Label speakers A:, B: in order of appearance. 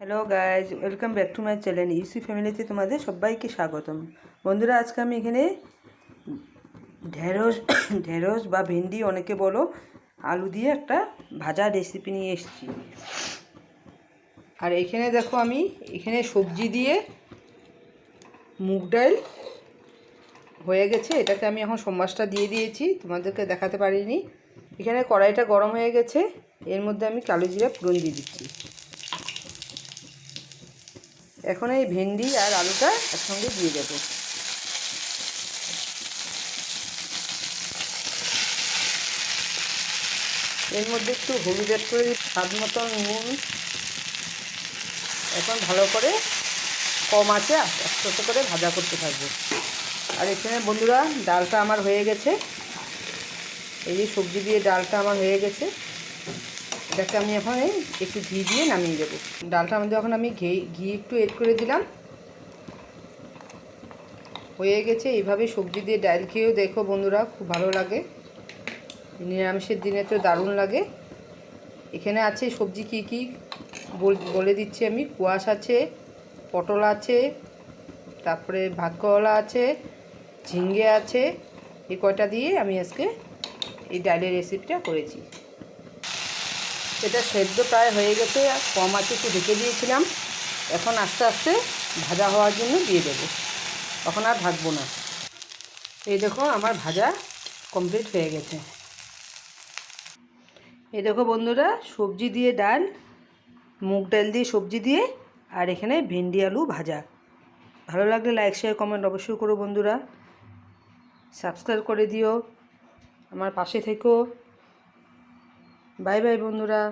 A: Hello guys welcome back to my channel ইউসি ফ্যামিলিতে তোমাদের সবাইকে স্বাগতম। বন্ধুরা, আজকে আমি এখানে ঢেঁড়স ঢেঁড়স বা ভেন্ডি অনেকে বলো, আলু দিয়ে একটা ভাজা রেসিপি নিয়ে এসেছি। আর এখানে দেখো আমি, এখানে সবজি দিয়ে মুগ ডাল হয়ে গেছে। এটাকে আমি এখন সম্বাসটা দিয়ে দিয়েছি। তোমাদেরকে দেখাতে পারিনি। এখানে কড়াইটা গরম হয়ে গেছে। এর মধ্যে আমি কালো জিরা ফোড়ন দিয়ে দিচ্ছি। এখন এই ভেন্ডি আর আলুটা একসঙ্গে দিয়ে দেবো। এর মধ্যে একটু হলুদ অ্যাড করে স্বাদ মতন নুন, এখন ভালো করে কম আছে আস্তে আস্তে করে ভাজা করতে থাকব। আর এখানে বন্ধুরা, ডালটা আমার হয়ে গেছে। এই যে সবজি দিয়ে ডালটা আমার হয়ে গেছে। এটাকে আমি এখন একটু ঘি দিয়ে নামিয়ে দেবো। ডালটা মধ্যে এখন আমি ঘি ঘি একটু এড করে দিলাম, হয়ে গেছে। এইভাবে সবজি দিয়ে ডাল খেয়েও দেখো বন্ধুরা, খুব ভালো লাগে। নিরামিষের দিনে তো দারুণ লাগে। এখানে আছে সবজি কি কি? বলে দিচ্ছি আমি। কুয়াশ আছে, পটল আছে, তারপরে ভাগ্যওয়ালা আছে, ঝিঙ্গে আছে। এই কয়টা দিয়ে আমি আজকে এই ডালের রেসিপিটা করেছি। এটা সেদ্ধ প্রায় হয়ে গেছে কম আছে একটু ঢেকে দিয়েছিলাম। এখন আস্তে আস্তে ভাজা হওয়ার জন্য দিয়ে দেবো। তখন আর ভাজবো না। এই দেখো আমার ভাজা কমপ্লিট হয়ে গেছে। এই দেখো বন্ধুরা, সবজি দিয়ে ডাল, মুগ ডাল দিয়ে সবজি দিয়ে, আর এখানে ভেন্ডি আলু ভাজা। ভালো লাগলে লাইক শেয়ার কমেন্ট অবশ্যই করো বন্ধুরা। সাবস্ক্রাইব করে দিও। আমার পাশে থেকো। বাই বাই বন্ধুরা।